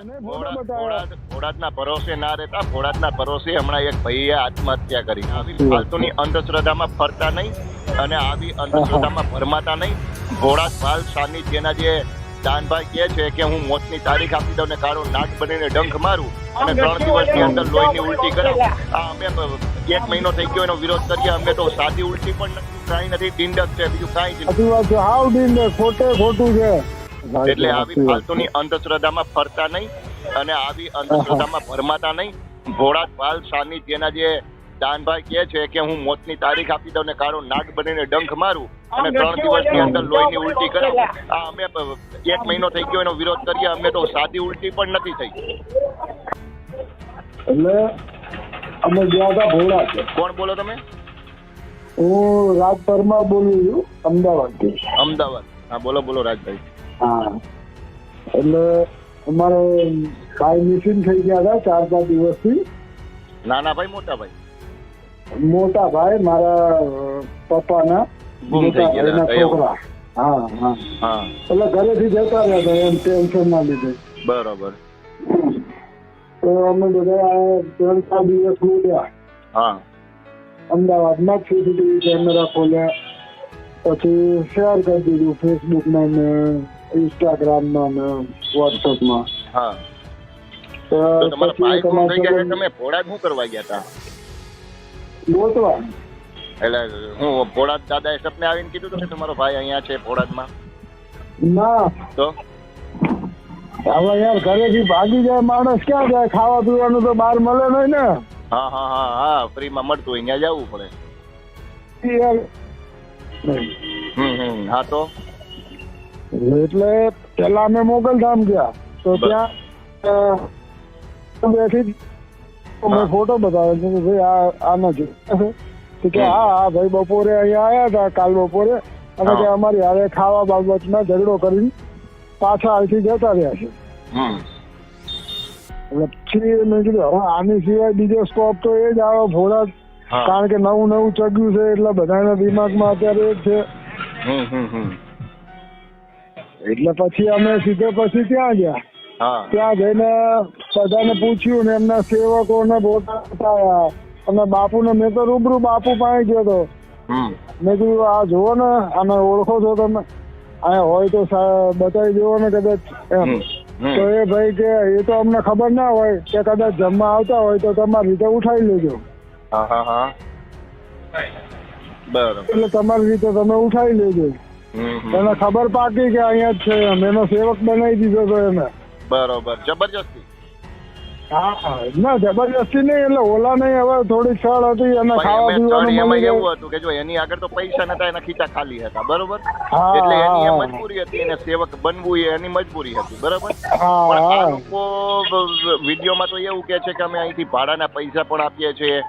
અને ફોટો ભોળા- બતાવ્યા ભરોસે ના રહેતા ભોળાદના ભરોસે હમણાં એક ભાઈએ આત્મહત્યા કરી. આવી ફાલતુની અંધશ્રદ્ધામાં ફરતા નહીં અને આવી અંધશ્રદ્ધામાં ભરમાતા નહીં. ભોળાદ ભાલ સાનિધ્યના જે દાનભાઈ કહે છે કે હું મોતની તારીખ આપી દઉં ને કાળો નાગ બનીને ડંખ મારું અને ત્રણ દિવસની અંદર લોહીની ઉલટી કરાવું. આ અમે એક મહિનો થઈ ગયો એનો વિરોધ કરીએ અમે તો સાદી ઉલટી પણ નથી કાંઈ નથી ડિંડક છે બીજું કાંઈ જ નથી. હાવ ખોટે ખોટું છે. એટલે આવી ફાલતુની અંધશ્રદ્ધામાં ફરતા નહીં અને આવી અંધશ્રદ્ધામાં ભરમાતા નહીં. ભોળાદ ભાલ સાનિધ્યના જે દાનભાઈ કહે છે કે હું મોતની તારીખ આપી દઉં ને કારો નાગ બનીને ડંખ મારું અને ત્રણ દિવસની અંદર લોહીની ઉલટી કરાવું. આ અમે એક મહિનો થઈ ગયો એનો વિરોધ કરીએ અમે તો સાદી ઉલટી પણ નથી થઈ. એટલે અમે ગયા હતા ભોળા છે. કોણ બોલો તમે? હું રાજ પરમાર બોલું છું અમદાવાદથી અમદાવાદ. હા બોલો બોલો રાજભાઈ. હા. એટલે અમારે ભાઈ મિસિંગ થઈ ગયા હતા ચાર પાંચ દિવસથી. નાના ભાઈ મોટા ભાઈ? મોટા ભાઈ મારા પપ્પાના. મોટા ભાઈના છોકરા. હા હા. હા. એટલે ઘરેથી જતા રહ્યા હતા એમ ટેન્શન ના લીધે. બરાબર. તો અમે બધા ત્રણ ચાર દિવસ મૂક્યા હા. અમદાવાદમાં સીસીટીવી કેમેરા ખોલ્યા. પછી શેર કરી દીધું ફેસબુકમાં ને ઇન્સ્ટાગ્રામમાં ને વોટ્સઅપમાં હા. તો તો તમારા ભાઈ ગુમ થઈ ગયા તમે ભોળાદ શું કરવા ગયા હતા? ગોતવા. એટલે હું ભોળાદ દાદાએ સપને આવીને કીધું હતું કે તમારો ભાઈ અહીંયા છે ભોળાદમાં ના. તો? હવે યાર ઘરેથી ભાગી જાય માણસ ક્યાં જાય? ખાવા પીવાનું તો બહાર મળે નહીં ને. હા હા હા હા. ફ્રીમાં મળતું હોય ત્યાં જવું પડે. યાર. હમ હમ. હા તો? એટલે પેલા અમે મોગલધામ ગયા. તો ત્યાં બેઠી મેં ફોટો બતાવ્યો. છે કે ભાઈ આ આના છે તો કે હા હા ભાઈ બપોરે અહીંયા આવ્યા હતા કાલ બપોરે. અને. કે અમારી હારે ખાવા બાબતમાં ઝઘડો કરીને પાછા અહીંથી જતા રહ્યા છે. એટલે પછી મેં કીધું હવે આની સિવાય બીજો સ્ટોપ તો એ જ આવે ભોળા. કારણ કે નવું નવું ચગ્યું છે એટલે બધાના દિમાગમાં અત્યારે એ જ છે. એટલે પછી અમે સીધે પછી ત્યાં ગયા. ત્યાં જઈને બધાને પૂછ્યું ને એમના સેવકો ને બતાવ્યા. અને બાપુને મેં તો રૂબરૂ બાપુ પાસે ગયો હતો મેં કીધું આ જુઓ ને આને ઓળખો છો તમે. અહીંયા હોય તો બતાવી દેવો ને કદાચ એમ. તો એ ભાઈ કે એ તો અમને ખબર ના હોય કે કદાચ જમવા આવતા હોય તો તમારી રીતે ઉઠાવી લેજો. એટલે તમારી રીતે તમે ઉઠાવી લેજો. એને ખબર પાકી કે અહીંયા જ છે એમ. એનો સેવક બનાવી દીધો તો એને. બરોબર. જબરજસ્તી? હા ના જબરજસ્તી નહીં એટલે ઓલા નહીં હવે થોડી સળ હતી અને ખાવા પીવાનું એમાં એવું હતું કે જો એની આગળ તો પૈસા નતા એના ખીચા ખાલી હતા. બરોબર? એટલે એની મજબૂરી હતી એને સેવક બનવું એ એની મજબૂરી હતી. બરોબર? પણ આ લોકો વિડીયોમાં તો એવું કે છે કે અમે અહીંથી ભાડાના પૈસા પણ આપીએ છીએ.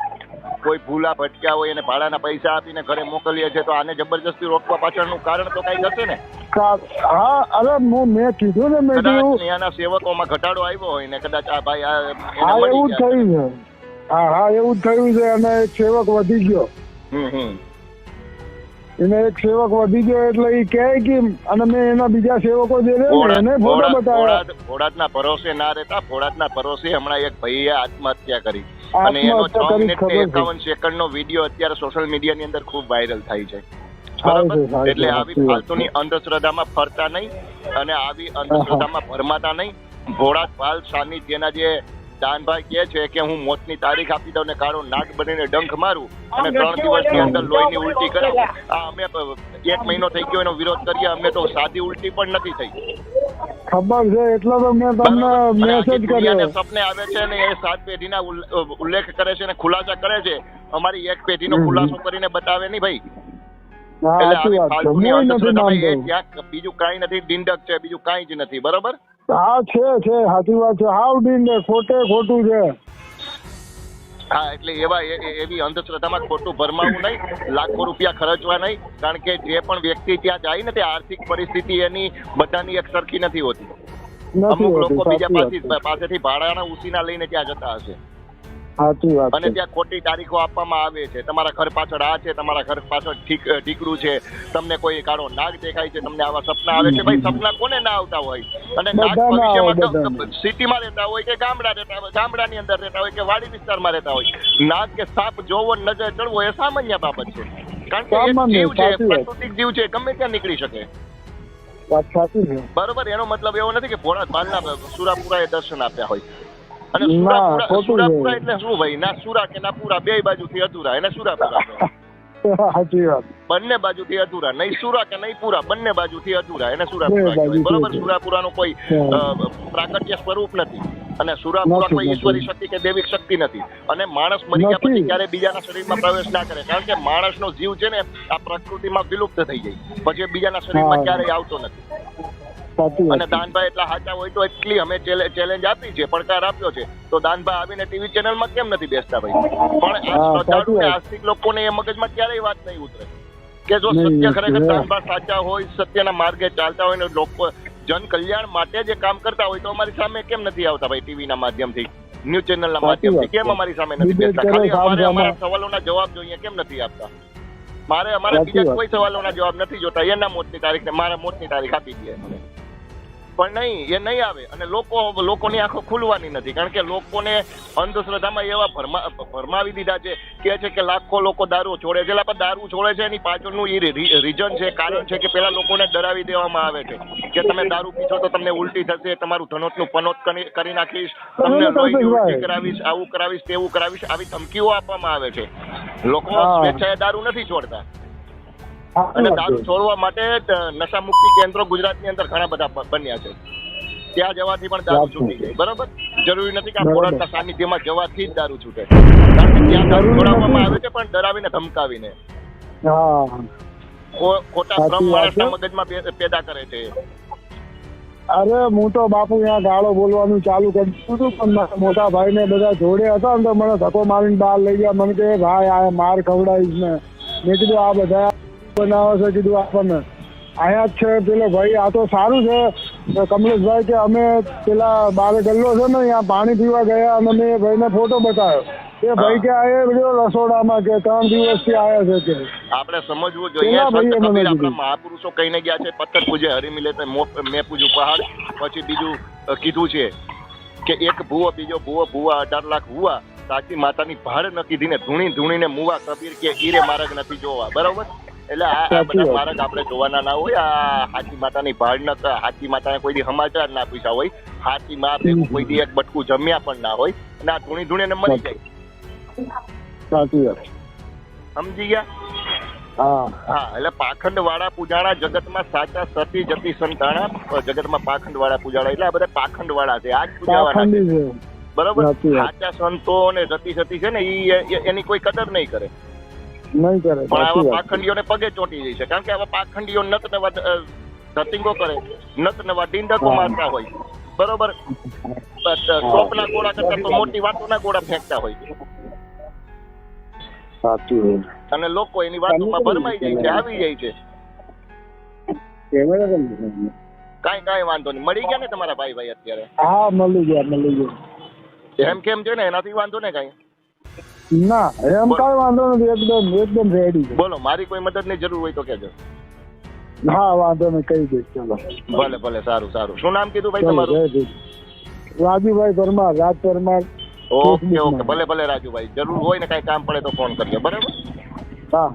કોઈ ભૂલા ભટક્યા હોય અને ભાડાના પૈસા આપીને ઘરે મોકલીએ છીએ તો આને જબરજસ્તી રોકવા પાછળનું કારણ તો કઈ હશે ને? હા અરે હું મેં કીધું ને મેં કીધું ત્યાંના સેવકોમાં ઘટાડો આવ્યો હોય ને કદાચ આ ભાઈ આ એવું થયું છે. હા હા એવું જ થયું છે અને એક સેવક વધી ગયો. એને એક સેવક વધી ગયો એટલે એ કહે કે અને મેં એના બીજા સેવકો જે રહે એને ફોટા બતાવ્યા. ભોળાદના ભરોસે ના રહેતા ભોળાદના ભરોસે હમણાં એક ભાઈએ આત્મહત્યા કરી. અને એનો છ મિનિટ એકાવન સેકન્ડ નો વીડિયો અત્યારે સોશિયલ મીડિયા ની અંદર ખૂબ વાયરલ થાય છે. બરાબર? એટલે આવી ફાલતુની અંધશ્રદ્ધામાં ફરતા નહીં અને આવી અંધશ્રદ્ધામાં ભરમાતા નહીં. ભોળાદ ભાલ સાનિધ્યના જે દાનભાઈ કહે છે કે હું મોતની તારીખ આપી દઉં ને કાળો નાગ બનીને ડંખ મારું અને ત્રણ દિવસની અંદર લોહીની ઉલટી કરાવું. આ અમે એક મહિનો થઈ ગયો એનો વિરોધ કરીએ અમે તો સાદી ઉલટી પણ નથી થઈ. ખબર છે એટલે તો મેં તમને મેસેજ કર્યો. સપને આવે છે ને એ સાત પેઢીના ઉલ્લેખ કરે છે ને ખુલાસા કરે છે. અમારી એક પેઢીનો. ખુલાસો કરીને બતાવે નહીં ભાઈ. બીજું કઈ નથી દિંડક છે બીજું કઈ જ નથી. બરોબર? હા છે છે સાચી વાત છે. હાવ દિંડક ખોટે ખોટું છે. હા એટલે એવા એવી અંધશ્રદ્ધામાં ખોટું ભરમાવું નહીં લાખો રૂપિયા ખર્ચવા નહીં કારણ કે જે પણ વ્યક્તિ ત્યાં જાય ને તે આર્થિક પરિસ્થિતિ એની બધાની એક સરખી નથી હોતી. અમુક લોકો બીજા પાસેથી ભાડાના ઉસીના લઈને ત્યાં જતા હશે. સાચી વાત અને ત્યાં ખોટી તારીખો આપવામાં આવે છે. તમારા ઘર પાછળ આ છે તમારા ઘર પાછળ ઠીક ઠીકડું છે. તમને કોઈ કાળો નાગ દેખાય છે તમને આવા સપના આવે છે. ભાઈ સપના કોને ના આવતા હોય? અને નાગ ભવિષ્યમાં સિટીમાં રહેતા હોય કે ગામડા રહેતા હોય ગામડાની અંદર રહેતા હોય કે વાડી વિસ્તારમાં રહેતા હોય? નાગ કે સાપ જોવો નજર ચડવો એ સામાન્ય બાબત છે. કારણ કે જીવ છે પ્રાકૃતિક જીવ છે ગમે ત્યાં નીકળી શકે. બરોબર એનો મતલબ એવો નથી કે ભોળા બાલના સુરાપુરા એ દર્શન આપ્યા હોય. અને સુરાપુરા એટલે શું ભાઈ? ના સુરા કે ના પૂરા બે બાજુથી અધૂરા. એને સુરાપુરા સાચી વાત. બંને બાજુથી અધૂરા. નહીં સુરા કે નહીં પૂરા બંને બાજુથી અધૂરા. એને સુરાપુરા કહેવાય. બરોબર. સુરાપુરાનું કોઈ. પ્રાકટ્ય સ્વરૂપ નથી. અને સુરાપુરા કોઈ ઈશ્વરી શક્તિ કે દૈવિક શક્તિ નથી. અને માણસ મરી ગયા. પછી ક્યારે બીજાના શરીરમાં પ્રવેશ ના કરે. કારણ કે માણસનો જીવ છે ને આ પ્રકૃતિમાં વિલુપ્ત થઈ જાય. પછી બીજાના શરીરમાં. ક્યારેય આવતો નથી. અને દાનભાઈ એટલા સાચા હોય તો એટલી અમે ચેલેન્જ આપી છે પડકાર આપ્યો છે. તો દાનભાઈ આવીને ટીવી ચેનલમાં કેમ નથી બેસતા ભાઈ? પણ આસ્તિક લોકોને એ મગજમાં ક્યારેય વાત નહીં ઉતરે. કે જો સત્ય ખરેખર દાનભાઈ સાચા હોય સત્યના માર્ગે ચાલતા હોય ને લોકો જન કલ્યાણ માટે જે કામ કરતા હોય તો અમારી સામે કેમ નથી આવતા ભાઈ ટીવીના માધ્યમથી? ન્યૂઝ ચેનલના માધ્યમથી કેમ અમારી સામે નથી બેસતા? ખાલી અમારે અમારા. સવાલોના જવાબ જોઈએ કેમ નથી આપતા? મારે અમારે બીજા. કોઈ સવાલોના જવાબ નથી જોતા. એના મોતની તારીખ ને મારા મોતની તારીખ આપી દે. મને પણ નહીં એ નહીં આવે. અને લોકો લોકોની આંખો ખુલવાની નથી. કારણ કે લોકોને અંધશ્રદ્ધામાં એવા ભરમા ભરમાવી દીધા છે. કે છે કે લાખો લોકો દારૂ છોડે છે. પણ દારૂ છોડે છે એની પાછળનું એ રીઝન છે કારણ છે કે પેલા લોકોને ડરાવી દેવામાં આવે છે. કે તમે દારૂ પીશો તો તમને ઉલટી થશે તમારું ધનોતનું પનોત કરી નાખીશ તમને લોહીની ઉલટી કરાવીશ આવું કરાવીશ તેવું કરાવીશ આવી ધમકીઓ આપવામાં આવે છે. લોકો સ્વેચ્છાએ દારૂ નથી છોડતા. અને દારૂ છોડવા માટે નશા મુક્તિ કેન્દ્રો ગુજરાતની અંદર ઘણા બધા બન્યા છે. ત્યાં જવાથી પણ દારૂ છૂટી જાય બરાબર? જરૂરી નથી કે આ. ખોરાકના સાનિધ્યમાં જવાથી જ દારૂ છૂટે. કારણ કે ત્યાં દારૂ છોડાવવામાં આવે છે પણ ડરાવીને ધમકાવીને. ખોટા ભ્રમ માણસના મગજમાં પેદા કરે છે. અરે હું તો બાપુ ત્યાં ગાળો બોલવાનું ચાલુ કરી દીધું હતું પણ મારા મોટા ભાઈ ને બધા જોડે હતા ને તો મને ધક્કો મારીને બહાર લઈ ગયા. મને કે ભાઈ આ માર ખવડાવીશ ને. મેં કીધું આ બધા બનાવે છે કીધું આપણને. અહીંયા જ છે પેલો ભાઈ આ તો સારું છે. કમલેશભાઈ કે અમે પેલા બારે ગલ્લો છે ને અહીંયા પાણી પીવા ગયા અને મેં ભાઈને ફોટો બતાવ્યો. એ ભાઈ કે આ બધો રસોડામાં કે ત્રણ દિવસથી આવ્યા છે કે. આપણે સમજવું જોઈએ આપણા મહાપુરુષો કહીને ગયા છે પથ્થર પૂજે હરી મિલે મો- મેં પૂજ્યું પહાડ પછી બીજું કીધું છે કે એક ભૂવો બીજો ભૂવો ભૂવા અઢાર લાખ ભૂવા. સાચી માતાની ભાડ ન કીધીને ધૂણી ધૂણીને મુવા કબીર કે ઈરે માર્ગ નથી જોવા. બરોબર? એટલે આ બધા વાત. આપણે જોવાના ના હોય આ હાથી માતાની ભાડ ન હાથી માતાને કોઈ દી સમાચાર ના પૂછ્યા હોય હાથી માં ભેગું કોઈ દી એક બટકું જમ્યા પણ ના હોય અને આ ધૂણી ધૂણીને મરી જાય. સાચી વાત. સમજી ગયા? હા. એટલે પાખંડ વાળા પૂજાણા જગતમાં સાચા સતી જતી સંતાણા જગતમાં પાખંડ વાળા પૂજાણા એટલે આ બધા પાખંડ વાળા છે આ જ છે. છે. બરોબર? સાચા સંતો અને જતી સતી છે ને એ- એની કોઈ કદર નહીં કરે. નહીં કરે પણ આવા પાખંડીઓ પાખંડીઓને પગે ચોંટી જાય છે. કારણ કે આવા પાખંડીઓ નત નવા ધતિંગો કરે નત નવા ડીંડકો મારતા હોય. બરોબર? ચોપના ગોળા કરતા તો મોટી વાતોના ગોળા ફેંકતા હોય. સાચી અને લોકો એની વાતોમાં ભરમાઈ જાય છે આવી જાય છે. કેમેરા? કાંઈ કાંઈ વાંધો નહીં. મળી ગયા ને તમારા ભાઈ ભાઈ અત્યારે? હા મળી ગયા મળી ગયા. એમ કેમ છે ને? એનાથી વાંધો ને કાંઈ? ના એમ કઈ વાંધો નથી એકદમ એકદમ રેડી છે. બોલો મારી કોઈ મદદની જરૂર હોય તો કહેજો. હા વાંધો નહીં કહી દઈશ ચલો. ભલે ભલે સારું સારું. શું નામ કીધું ભાઈ તમારું? રાજુભાઈ પરમાર રાજ પરમાર. ઓકે ઓકે ભલે ભલે રાજુભાઈ. જરૂર હોય ને કાંઈ કામ પડે તો ફોન કરજો બરાબર? હા.